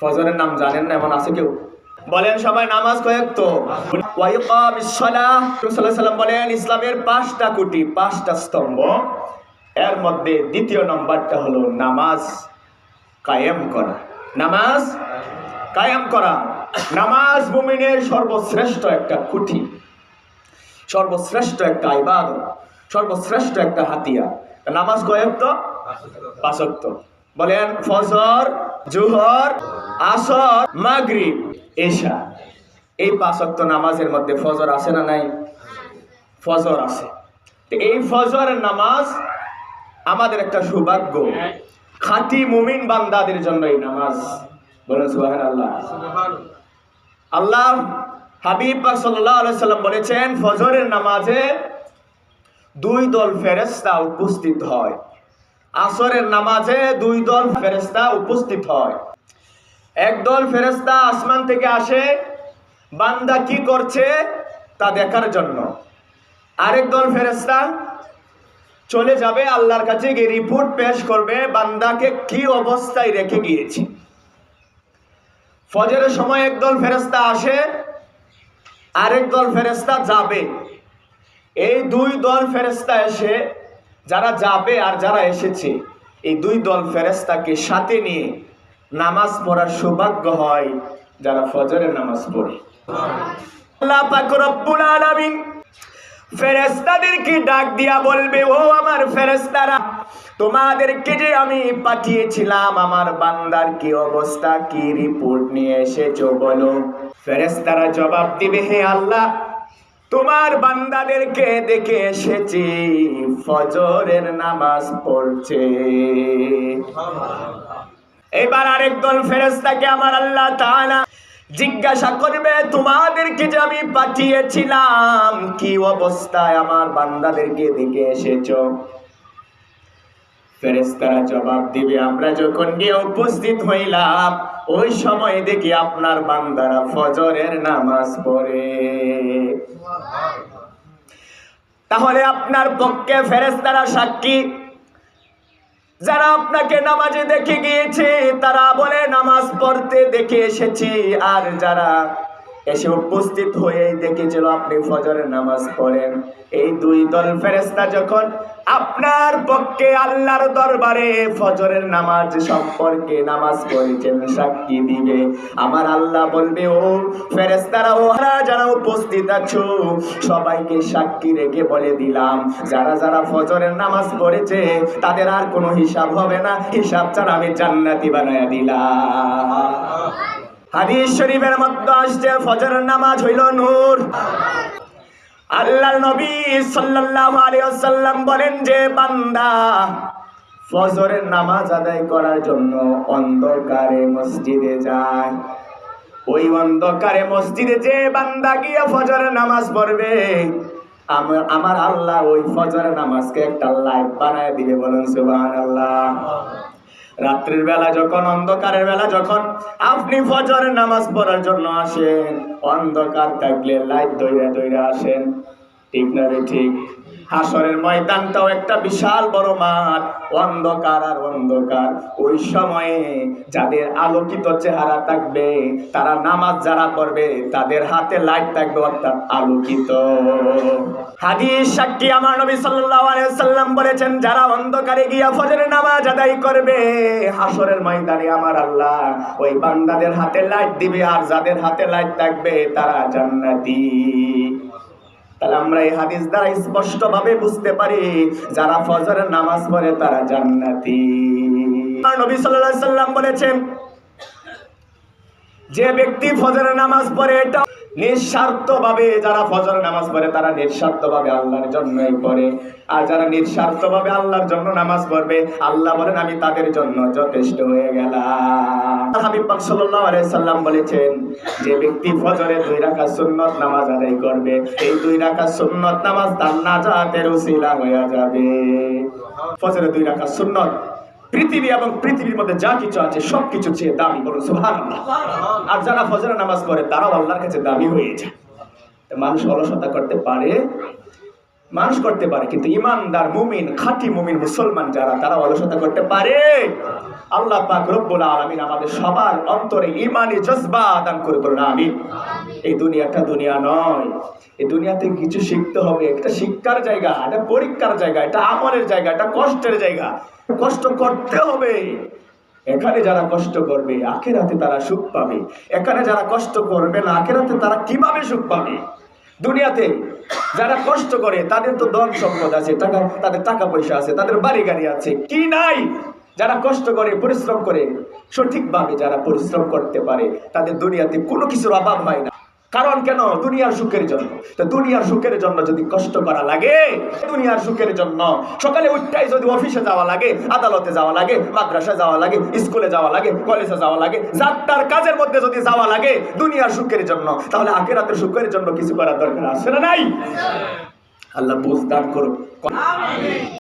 ফজরের নাম জানেন না, এমন আছে কেউ? বলেন সবাই নামাজ কয়েক তো। সাল্লাম বলেন, ইসলামের পাঁচটা কোটি, পাঁচটা স্তম্ভ। এর মধ্যে দ্বিতীয় নম্বরটা হলো নামাজ কায়েম করা। নামাজ কায়েম করা। নামাজ মুমিনের সর্বশ্রেষ্ঠ একটা খুঁটি সর্বশ্রেষ্ঠ একটা ইবাদত, সর্বশ্রেষ্ঠ একটা হাতিয়া নামাজ কয়েক তো? পাঁচক্ত বলেন, ফজর জুহর, আসর, মাগরিব, এশা। এই পাঁচক্ত নামাজের মধ্যে ফজর আছে না নাই? ফজর আছে। এই ফজরের নামাজ আমাদের একটা সৌভাগ্য। খাঁটি মুমিন বান্দাদের জন্য এই নামাজ। বলুন সুবাহ আল্লাহ আল্লাহ হাবিব আলাইহি সাল্লাম বলেছেন, ফজরের নামাজে দুই দল ফেরেশতা উপস্থিত হয়। আসরের নামাজে দুই দল ফেরেশতা উপস্থিত হয়। একদল ফেরেশতা আসমান থেকে আসে, বান্দা কি করছে তা দেখার জন্য। আরেক দল ফেরেশতা চলে যাবে, আল্লাহর কাছে গিয়ে রিপোর্ট পেশ করবে, বান্দাকে কি অবস্থায় রেখে গিয়েছি। ফজরের সময় একদল ফেরেস্তা আসে, আরেক দল ফেরেস্তা যাবে। এই দুই দল ফেরেস্তা এসে যারা যাবে আর যারা এসেছে, এই দুই দল ফেরেস্তাকে সাথে নিয়ে নামাজ পড়ার সৌভাগ্য হয় যারা ফজরের নামাজ পড়ে। আল্লাহ পাক রব্বুল আলামিন ফেরেস্তাদেরকে ডাক দিয়া বলবে, ও আমার ফেরেস্তারা তোমাদেরকে যে আমি পাঠিয়েছিলাম, আমার বান্দার কি অবস্থা? কি রিপোর্ট নিয়ে এসেছ বলো? ফেরেস্তারা জবাব দিবে, হে আল্লাহ তোমার বান্দাদেরকে দেখে এসেছি, ফজরের নামাজ পড়ছে। এবার আরেকদল ফেরেস্তাকে আমার আল্লাহ তাআলা জিজ্ঞাসা করবে, তোমাদেরকে যে আমি পাঠিয়েছিলাম, কি অবস্থায় আমার বান্দাদেরকে দেখে এসেছ? ফেরেস্তারা জবাব দিবে, আমরা যখন গিয়ে উপস্থিত হইলাম, ওই সময় দেখি আপনার বান্দারা ফজরের নামাজ পড়ে। তাহলে আপনার পক্ষে ফেরেস্তারা সাক্ষী। যারা আপনাকে নামাজে দেখে গিয়েছে, তারা বলে, নামাজ পড়তে দেখে এসেছি। আর যারা এসে উপস্থিত হয়ে দেখেছিল আপনি ফজরের নামাজ পড়েন। এই দুই দল ফেরেস্তা যখন আপনার পক্ষে আল্লাহর দরবারে ফজরের নামাজ সম্পর্কে নামাজ পড়েছেন সাক্ষী দিবে। আমার আল্লাহ বলবে, ও ফেরেস্তারা ওরা যারা উপস্থিত আছো, সবাইকে সাক্ষী রেখে বলে দিলাম, যারা যারা ফজরের নামাজ পড়েছে, তাদের আর কোনো হিসাব হবে না। হিসাব ছাড়া আমি জান্নাতি বানায় দিলাম। হাদিস শরীফের মধ্যে আসছে, ফজরের নামাজ হইল নূর। আল্লাহর নবী সাল্লাল্লাহু আলাইহি ওয়াসাল্লাম বলেন যে, বান্দা, ফজরের নামাজ আদায় করার জন্য অন্ধকারে মসজিদে যায়। ওই অন্ধকারে মসজিদে যে বান্দা গিয়ে ফজরের নামাজ পড়বে আমার আল্লাহ ওই ফজরের নামাজকে একটা লাইট বানায় দিবে বলুন সুবহানাল্লাহ। রাত্রির বেলা যখন, অন্ধকারের বেলা যখন আপনি ফজরের নামাজ পড়ার জন্য আসেন, অন্ধকার থাকলে লাইট দইরা দইরা আসেন। ঠিক না রে ঠিক? হাসরের ময়দানটাও একটা বিশাল বড় মাঠ, অন্ধকার আর অন্ধকার। ওই সময়ে যাদের আলোকিত চেহারা থাকবে, তারা নামাজ যারা পড়বে, তাদের হাতে লাইট থাকবে অর্থাৎ আলোকিত। হাদিস সাক্ষী আমার নবী সাল্লাল্লাহু সাল্লাম বলেছেন, যারা অন্ধকারে গিয়া নামাজ আদায় করবে হাসরের ময়দানে আমার আল্লাহ ওই বান্দাদের হাতে লাইট দিবে আর যাদের হাতে লাইট থাকবে তারা জান্নাতি। তাহলে আমরা এই হাদিস দ্বারা স্পষ্ট ভাবে বুঝতে পারি, যারা ফজরের নামাজ পড়ে তারা জান্নাতি। নবী সাল্লাল্লাহু সাল্লাম বলেছেন, যে ব্যক্তি ফজরের নামাজ পড়ে, এটা নিঃস্বার্থ ভাবে যারা ফজর নামাজ পড়ে, তারা নিঃস্বার্থ ভাবে আল্লাহর জন্যই পড়ে। আর যারা নিঃস্বার্থ ভাবে আল্লাহর জন্য নামাজ পড়বে, আল্লাহ বলেন, আমি তাদের জন্য যথেষ্ট হয়ে গেলাম। হাবিব সাল্লাম বলেছেন যে ব্যক্তি ফজরে দুই রাকাত সুন্নত নামাজ আদায় করবে। এই দুই রাকাত সুন্নত নামাজ তার নাজাতের উসিলা হয়ে যাবে। ফজরে দুই রাকাত সুন্নত পৃথিবী এবং পৃথিবীর মধ্যে যা কিছু আছে সব কিছু চেয়ে দামি বলুন সুহান আর যারা ফজরের নামাজ পড়ে তারাও আল্লাহর কাছে দামি হয়ে যায়। তো মানুষ অলসতা করতে পারে মানুষ করতে পারে কিন্তু ইমানদার মুমিন খাঁটি মুমিন মুসলমান যারা তারা অলসতা করতে পারে। আল্লাহ পাক রব্বুল আলামিন আমাদের সবার অন্তরে ইমানি জজবা দান করে বলুন, আমিন। এই দুনিয়াটা দুনিয়া নয়। এই দুনিয়াতে কিছু শিখতে হবে। একটা শিক্ষার জায়গা এটা পরীক্ষার জায়গা এটা আমলের জায়গা এটা কষ্টের জায়গা। কষ্ট করতে হবে। এখানে যারা কষ্ট করবে, আখেরাতে তারা সুখ পাবে। এখানে যারা কষ্ট করবে না, আখেরাতে তারা কীভাবে সুখ পাবে? দুনিয়াতে যারা কষ্ট করে, তাদের তো ধন সম্পদ আছে, টাকা, তাদের টাকা পয়সা আছে, তাদের বাড়ি গাড়ি আছে। কি নাই? যারা কষ্ট করে, পরিশ্রম করে, সঠিকভাবে যারা পরিশ্রম করতে পারে, তাদের দুনিয়াতে কোনো কিছুর অভাব হয় না। কারণ কেন? দুনিয়ার সুখের জন্য। তো দুনিয়ার সুখের জন্য যদি কষ্ট করা লাগে, দুনিয়ার সুখের জন্য সকালে উঠটাই যদি অফিসে যাওয়া লাগে, আদালতে যাওয়া লাগে, মাদ্রাসায় যাওয়া লাগে, স্কুলে যাওয়া লাগে, কলেজে যাওয়া লাগে, যাত্রার কাজের মধ্যে যদি যাওয়া লাগে, দুনিয়ার সুখের জন্য, তাহলে আখেরাতের সুখের জন্য কিছু করার দরকার আছে না নাই? আল্লাহ বুঝ করুক।